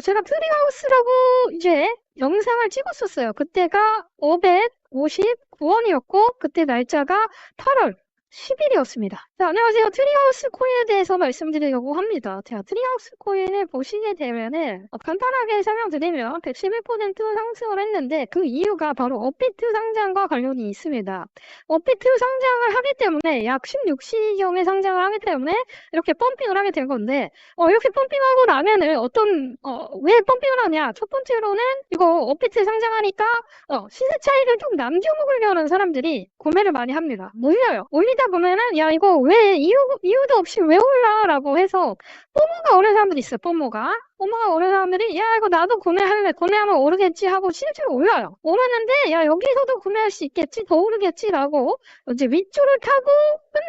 제가 트리하우스라고 이제 영상을 찍었었어요. 그때가 559원이었고, 그때 날짜가 8월 10일이었습니다. 자, 안녕하세요. 트리하우스 코인에 대해서 말씀드리려고 합니다. 제가 트리하우스 코인을 보시게 되면은 어, 간단하게 설명드리면 111% 상승을 했는데 그 이유가 바로 업비트 상장과 관련이 있습니다. 업비트 상장을 하기 때문에 약 16시경에 상장을 하기 때문에 이렇게 펌핑을 하게 된 건데 어, 이렇게 펌핑하고 나면은 어떤 어, 왜 펌핑을 하냐? 첫 번째로는 이거 업비트 상장하니까 어, 시세 차익을 좀 남겨 먹으려는 사람들이 구매를 많이 합니다. 몰려요. 올리 다 보면은 야 이거 왜 이유 이유도 없이 왜 올라라고 해서 뽀모가 오는 사람들이 있어요. 뽀모가 뽀모가 오는 사람들이 야 이거 나도 구매할래. 구매하면 오르겠지 하고 실제로 올려요. 오르는데 야 여기서도 구매할 수 있겠지. 더 오르겠지라고 이제 윗줄을 타고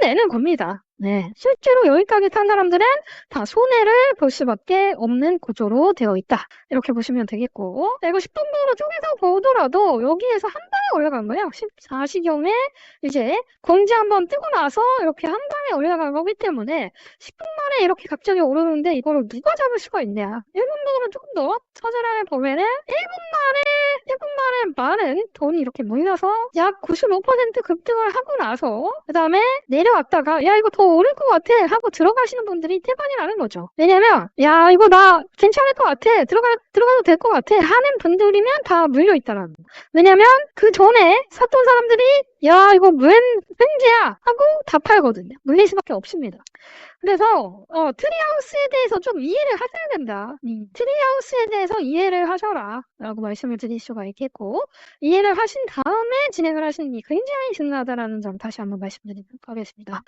끝내는 겁니다. 네, 실제로 여기까지 탄 사람들은 다 손해를 볼 수밖에 없는 구조로 되어 있다. 이렇게 보시면 되겠고, 네, 이거 10분번호 쪽에서 보더라도 여기에서 한 방에 올라간 거예요. 14시경에 이제 공지 한번 뜨고 나서 이렇게 한 방에 올라간 거기 때문에 10분 만에 이렇게 갑자기 오르는데 이거를 누가 잡을 수가 있냐. 1분 번호는 조금 더 서절하게 보면은 1분 만에, 1분 만에 많은 돈이 이렇게 모여서 약 95% 급등을 하고 나서 그 다음에 내려왔다가 야 이거 더 오를 것 같아 하고 들어가시는 분들이 태반이라는 거죠. 왜냐면 야 이거 나 괜찮을 것 같아 들어가 들어가도 될 것 같아 하는 분들이면 다 물려 있다라는 거. 왜냐면 그 전에 샀던 사람들이 야 이거 웬 횡재야 하고 다 팔거든요. 물릴 수밖에 없습니다. 그래서 어, 트리하우스에 대해서 좀 이해를 하셔야 된다. 음, 트리하우스에 대해서 이해를 하셔라 라고 말씀을 드릴 수가 있겠고 이해를 하신 다음에 진행을 하시는 게 굉장히 중요하다라는 점 다시 한번 말씀드리도록 하겠습니다.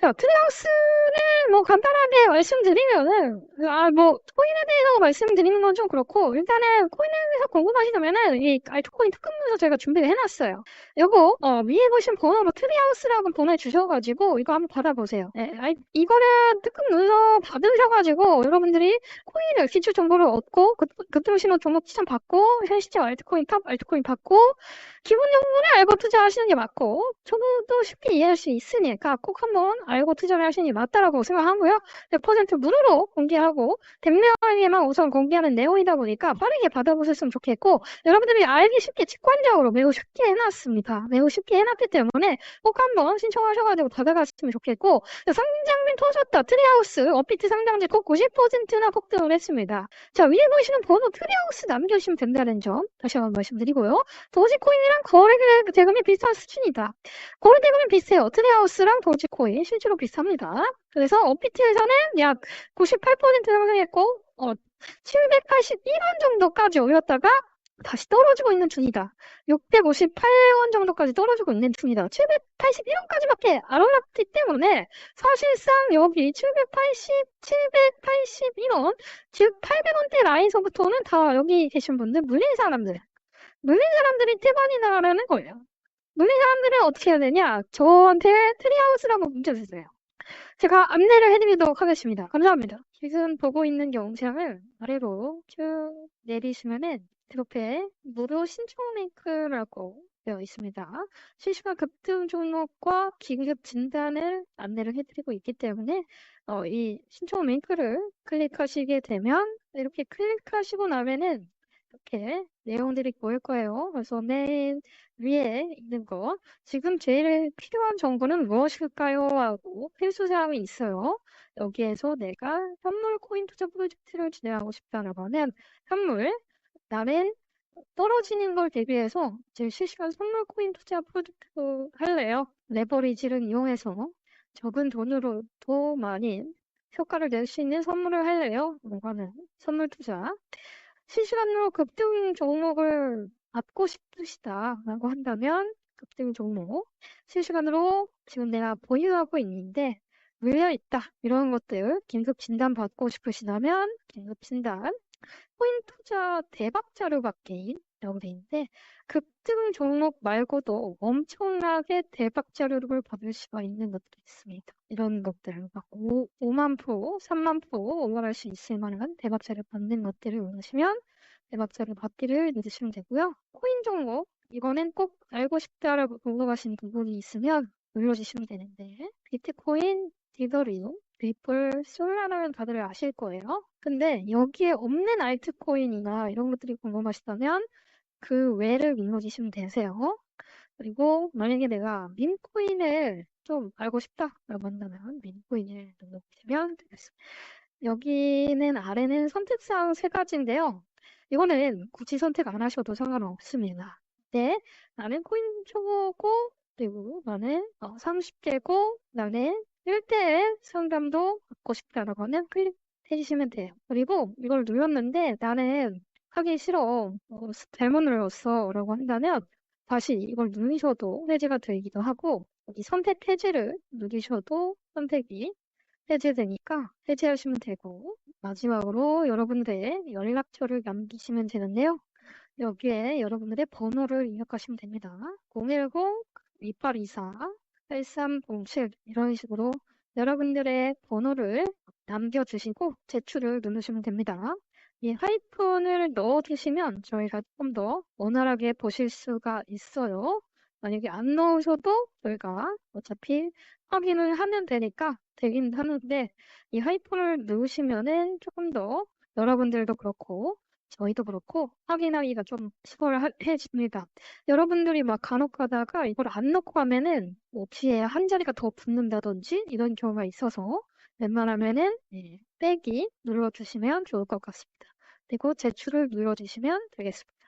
자, 트리하우스는 뭐 간단하게 말씀드리면은 아 뭐 코인에 대해서 말씀드리는 건 좀 그렇고 일단은 코인에 대해서 궁금하시다면은 이 알트코인 특급 문서 제가 준비를 해놨어요. 요거 어, 위에 보신 번호로 트리하우스라고 보내주셔가지고 이거 한번 받아보세요. 네, 아이, 이거는 특급 문서 받으셔가지고 여러분들이 코인을 기출 정보를 얻고 급, 급등 신호 종목 추천 받고 현시점 알트코인 탑 알트코인 받고 기본 정보는 알고 투자하시는 게 맞고 초보도 쉽게 이해할 수 있으니까 꼭 한번 알고 투자를 하시는 게 맞다라고 생각하고요. 100% 무료로 공개하고 100명에게만 우선 공개하는 내용이다 보니까 빠르게 받아보셨으면 좋겠고 여러분들이 알기 쉽게 직관적으로 매우 쉽게 해놨습니다. 매우 쉽게 해놨기 때문에 꼭 한번 신청하셔가지고 받아갔으면 좋겠고 상장 님 터졌다 트리하우스 업비트 상장지 꼭 90%나 폭등을 했습니다. 자 위에 보시는 번호 트리하우스 남겨주시면 된다는 점 다시 한번 말씀드리고요. 도지코인이랑 거래 대금이 비슷한 수준이다. 거래 대금이 비슷해요. 트리하우스랑 도지코인 실제로 비슷합니다. 그래서 업비트에서는 약 98% 상승했고 어, 781원 정도까지 올렸다가 다시 떨어지고 있는 중이다. 658원 정도까지 떨어지고 있는 중이다. 781원까지밖에 안 올랐기 때문에 사실상 여기 780, 781원, 즉 800원대 라인서부터는 다 여기 계신 분들 물린 사람들, 물린 사람들이 태반이 나가는 거예요. 물린 사람들은 어떻게 해야 되냐? 저한테 트리하우스라고 문자 주세요. 제가 안내를 해드리도록 하겠습니다. 감사합니다. 지금 보고 있는 영상을 아래로 쭉 내리시면은 옆에 무료 신청 링크라고 되어 있습니다. 실시간 급등 종목과 긴급 진단을 안내를 해드리고 있기 때문에 어, 이 신청 링크를 클릭하시게 되면 이렇게 클릭하시고 나면은 이렇게 내용들이 보일 거예요. 그래서 맨 위에 있는 거 지금 제일 필요한 정보는 무엇일까요? 하고 필수 사항이 있어요. 여기에서 내가 현물 코인 투자 프로젝트를 진행하고 싶다라고 하면 현물 나는 떨어지는 걸 대비해서 제 실시간 선물 코인 투자 프로젝트도 할래요. 레버리지를 이용해서 적은 돈으로 더 많이 효과를 낼 수 있는 선물을 할래요. 이거는 선물 투자. 실시간으로 급등 종목을 받고 싶으시다라고 한다면 급등 종목 실시간으로 지금 내가 보유하고 있는데 물려 있다 이런 것들 긴급 진단 받고 싶으시다면 긴급 진단 코인 투자 대박 자료 받기라고 돼 있는데 급등 종목 말고도 엄청나게 대박 자료를 받을 수가 있는 것들이 있습니다. 이런 것들을 막 5, 5만 프로, 3만 프로 올라갈 수 있을 만한 대박 자료 받는 것들을 원하시면 대박 자료 받기를 누르시면 되고요. 코인 종목 이거는 꼭 알고 싶다라고 궁금하신 부분이 있으면 눌러주시면 되는데 비트코인, 디더리움, 메이플 솔라라는 다들 아실 거예요. 근데 여기에 없는 알트코인이나 이런 것들이 궁금하시다면 그 외를 눌러주시면 되세요. 그리고 만약에 내가 민코인을 좀 알고 싶다라고 한다면 민코인을 눌러보시면 되겠습니다. 여기는 아래는 선택사항 세 가지인데요. 이거는 굳이 선택 안 하셔도 상관없습니다. 네, 나는 코인 초보고 그리고 나는 어, 30개고 나는 1대1 상담도 받고 싶다라고 하면 클릭해 주시면 돼요. 그리고 이걸 눌렀는데 나는 하기 싫어. 어, 잘못 눌렀어. 라고 한다면 다시 이걸 누르셔도 해제가 되기도 하고 이 선택 해제를 누르셔도 선택이 해제되니까 해제하시면 되고 마지막으로 여러분들의 연락처를 남기시면 되는데요. 여기에 여러분들의 번호를 입력하시면 됩니다. 010 2824 8307 이런 식으로 여러분들의 번호를 남겨주시고 제출을 누르시면 됩니다. 이 하이픈을 넣어주시면 저희가 좀더 원활하게 보실 수가 있어요. 만약에 안 넣으셔도 저희가 어차피 확인을 하면 되니까 되긴 하는데 이 하이픈을 넣으시면은 조금 더 여러분들도 그렇고 저희도 그렇고 확인하기가 좀 수월해집니다. 여러분들이 막 간혹 가다가 이걸 안 넣고 가면은 뭐 뒤에 한 자리가 더 붙는다든지 이런 경우가 있어서 웬만하면은 네, 빼기 눌러주시면 좋을 것 같습니다. 그리고 제출을 눌러주시면 되겠습니다.